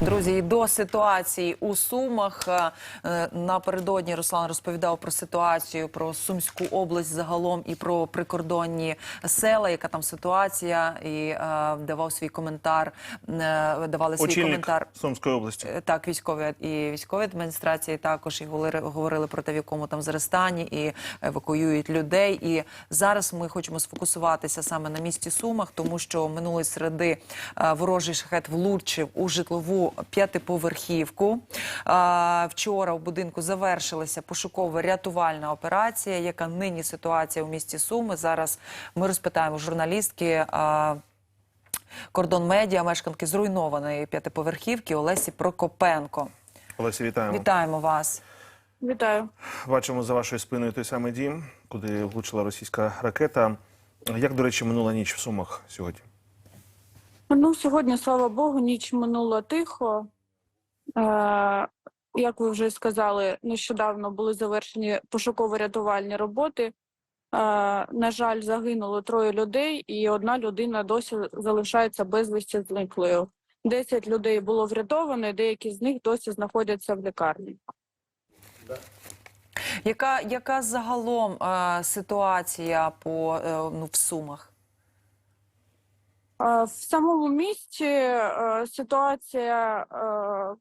Друзі, і до ситуації у Сумах е, напередодні Руслан розповідав про ситуацію про Сумську область загалом і про прикордонні села, яка там ситуація, і е, давав свій коментар. е, давали свій Очільник коментар. Сумської області. Так, військові і військові адміністрації також і говорили, говорили про те, в якому там зараз стані, і евакуюють людей. І зараз ми хочемо сфокусуватися саме на місті Сумах, тому що минулої середи ворожий шахет влучив у житлову п'ятиповерхівку. Вчора в будинку завершилася пошуково-рятувальна операція. Яка нині ситуація у місті Суми? Зараз ми розпитаємо журналістки. Кордон медіа, мешканки зруйнованої п'ятиповерхівки Олесі Прокопенко. Олесі, вітаємо. Вітаємо вас. Вітаю. Бачимо за вашою спиною той самий дім, куди влучила російська ракета. Як, до речі, минула ніч в Сумах сьогодні? Ну, сьогодні, слава Богу, ніч минула тихо. Е, як ви вже сказали, нещодавно були завершені пошуково-рятувальні роботи. Е, на жаль, загинуло троє людей, і одна людина досі залишається безвісті зниклою. Десять людей було врятовано, деякі з них досі знаходяться в лікарні. Яка, яка загалом е, ситуація по е, ну, в Сумах? Е, В самому місті е, ситуація е,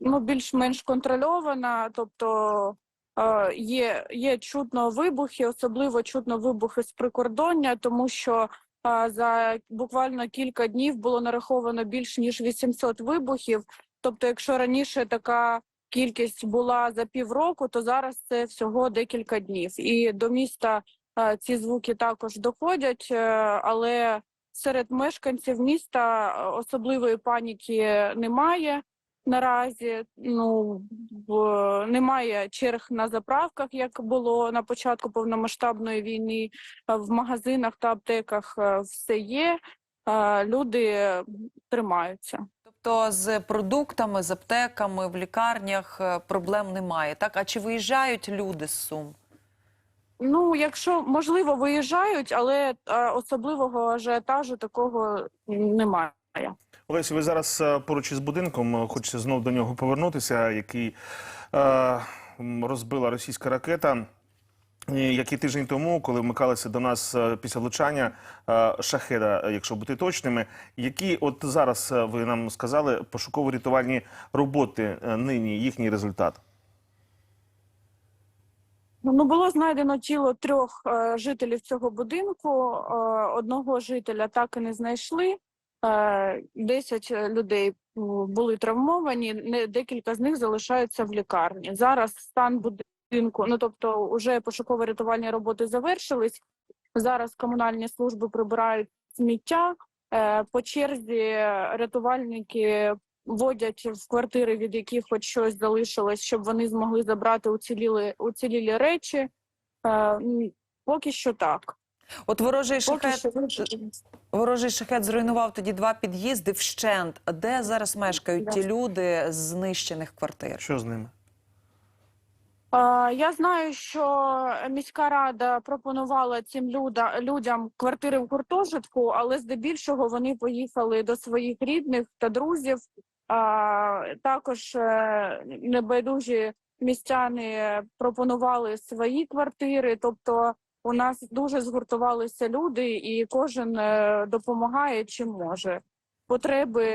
ну, більш-менш контрольована, тобто є, є чутно вибухи, особливо чутно вибухи з прикордоння, тому що за буквально кілька днів було нараховано більш ніж 800 вибухів. Тобто, якщо раніше така кількість була за півроку, то зараз це всього декілька днів. І до міста ці звуки також доходять, але серед мешканців міста е, особливої паніки немає наразі. Ну немає черг на заправках, як було на початку повномасштабної війни. Е, В магазинах та аптеках е, все є. Люди тримаються. Тобто з продуктами, з аптеками в лікарнях проблем немає. Так, а чи виїжджають люди з Сум? Ну, якщо можливо, виїжджають, але е, особливого ажіотажу такого немає. Олесі, ви зараз е, поруч із будинком, е, хочеться знов до нього повернутися, який е, розбила російська ракета. І тиждень тому, коли вмикалися до нас е, після влучання шахеда, якщо бути точними, які от зараз ви нам сказали пошуково-рятувальні роботи нині, їхній результат? Ну, було знайдено тіло трьох е, жителів цього будинку. Е, одного жителя так і не знайшли. Е, Десять людей були травмовані. Не декілька з них залишаються в лікарні. Зараз стан будинку, ну тобто, вже пошуково-рятувальні роботи завершились. Зараз комунальні служби прибирають сміття. Е, По черзі рятувальники вводять в квартири, від яких хоч щось залишилось, щоб вони змогли забрати уціліли, уцілілі речі. Е, Поки що так. От ворожий Поки шахет, що ворожий шахет зруйнував тоді два під'їзди вщент. Де зараз мешкають Да. ті люди з знищених квартир? Що з ними? Е, Я знаю, що міська рада пропонувала цим люда, людям квартири в гуртожитку, але здебільшого вони поїхали до своїх рідних та друзів. А, Також е, небайдужі містяни пропонували свої квартири. Тобто, у нас дуже згуртувалися люди, і кожен е, допомагає чим може. Потреби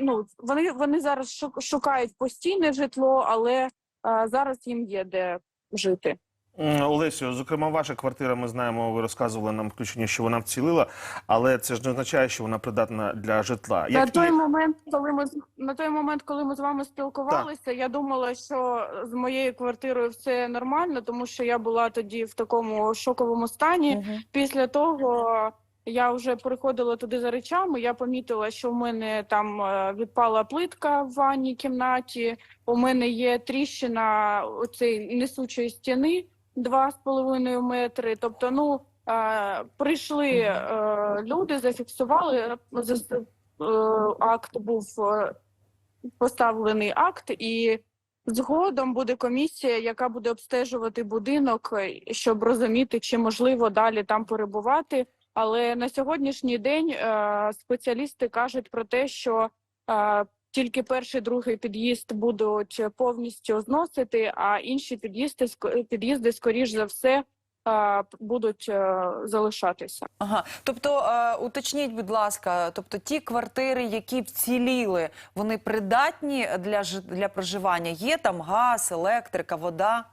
ну вони, вони зараз шу- шукають постійне житло, але а, зараз їм є де жити. Олесю, зокрема, ваша квартира, ми знаємо, ви розказували нам включення, що вона вцілила, але це ж не означає, що вона придатна для житла. На Які- той момент, коли ми з- на той момент, коли ми з вами спілкувалися, я думала, що з моєю квартирою все нормально, тому що я була тоді в такому шоковому стані. Мгм. Після того я вже приходила туди за речами. Я помітила, що в мене там е, відпала плитка в ванній кімнаті. У мене є тріщина оцей несучої стіни два з половиною метри. Тобто, ну е, прийшли е, люди, зафіксували, зас- акт був е, поставлений акт, і згодом буде комісія, яка буде обстежувати будинок, е, щоб розуміти, чи можливо далі там перебувати. Але на сьогоднішній день е, спеціалісти кажуть про те, що е, тільки перший, другий під'їзд будуть повністю зносити, а інші під'їзди під'їзди, скоріш за все, будуть е, залишатися. Ага, тобто е, уточніть, будь ласка, тобто ті квартири, які вціліли, вони придатні для для проживання? Є там газ, електрика, вода?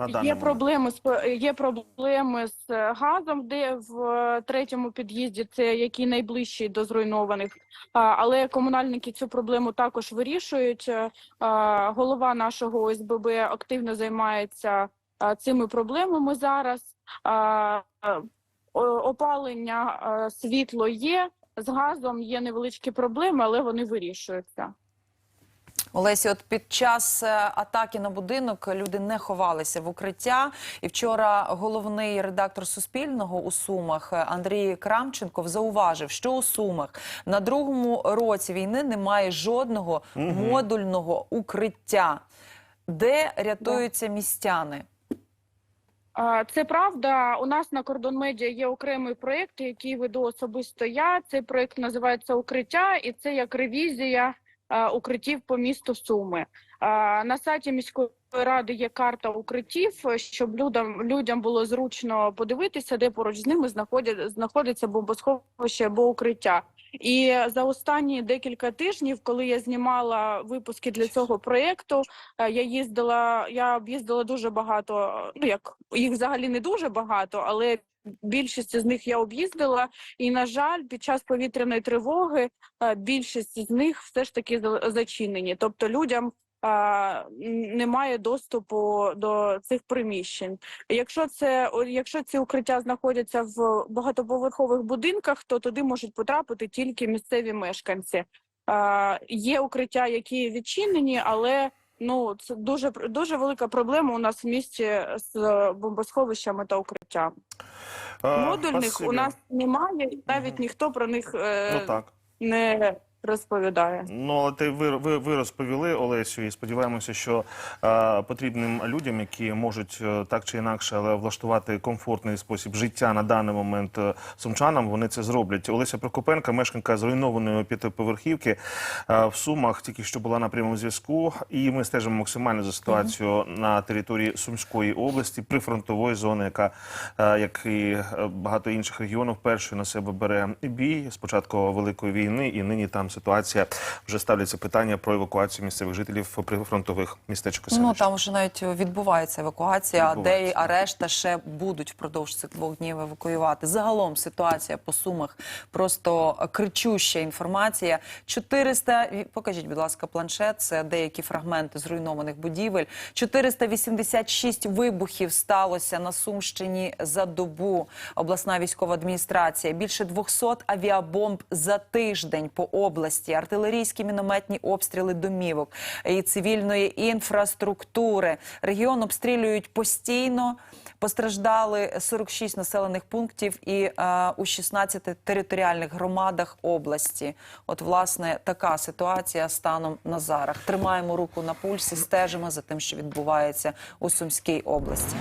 На даний Є проблеми з є проблеми з газом, де в е, третьому під'їзді, це який найближчий до зруйнованих. Але комунальники цю проблему також вирішують. Е, Голова нашого ОСББ активно займається цими проблемами зараз. Е, Опалення, світло є. З газом є невеличкі проблеми, але вони вирішуються. Олесі, от під час е, атаки на будинок люди не ховалися в укриття. І вчора головний редактор Суспільного у Сумах е, Андрій Крамченков зауважив, що у Сумах на другому році війни немає жодного модульного укриття, де рятуються містяни. Це правда. У нас на кордон медіа є окремий проєкт, який веду особисто я. Цей проєкт називається Укриття, і це як ревізія укриттів по місту Суми. На сайті міської ради є карта укриттів, щоб людям людям було зручно подивитися, де поруч з ними знаходять знаходиться бомбосховище або укриття. І за останні декілька тижнів, коли я знімала випуски для цього проєкту, Е, Я їздила, я об'їздила дуже багато. Ну як їх взагалі не дуже багато, але більшість з них я об'їздила. І на жаль, під час повітряної тривоги е, більшість з них все ж таки за- зачинені. Тобто людям е, немає доступу до цих приміщень. Якщо це якщо ці укриття знаходяться в багатоповерхових будинках, то туди можуть потрапити тільки місцеві мешканці. Е, Є укриття, які відчинені, але Ну, це дуже дуже велика проблема у нас в місті з бомбосховищами та укриттям. Модульних спасибі. у нас немає, навіть ніхто про них е, Ну так. не розповідає. Ну, але ти ви, ви, ви розповіли Олесю, і сподіваємося, що е, потрібним людям, які можуть е, так чи інакше, але влаштувати комфортний спосіб життя на даний момент е, сумчанам, вони це зроблять. Олеся Прокопенка, мешканка зруйнованої п'ятиповерхівки е, в Сумах, тільки що була на прямому зв'язку. І ми стежимо максимально за ситуацією на території Сумської області, прифронтової зони, яка, е, як і е, багато інших регіонів, першою на себе бере бій з початку великої війни, і нині там ситуація вже ставляться питання про евакуацію місцевих жителів прифронтових містечок. Ну там вже навіть відбувається евакуація, а де Відбувається. а решта ще будуть впродовж цих двох днів евакуювати. Загалом ситуація по сумах просто кричуща інформація. 400, покажіть, будь ласка, планшет. Це деякі фрагменти зруйнованих будівель. 486 вибухів сталося на Сумщині за добу. Обласна військова адміністрація. Більше 200 авіабомб за тиждень по області. Артилерійські мінометні обстріли домівок і цивільної інфраструктури. Регіон обстрілюють постійно. Постраждали 46 населених пунктів і е, у 16 територіальних громадах області. От, власне, така ситуація станом на зараз. Тримаємо руку на пульсі, стежимо за тим, що відбувається у Сумській області.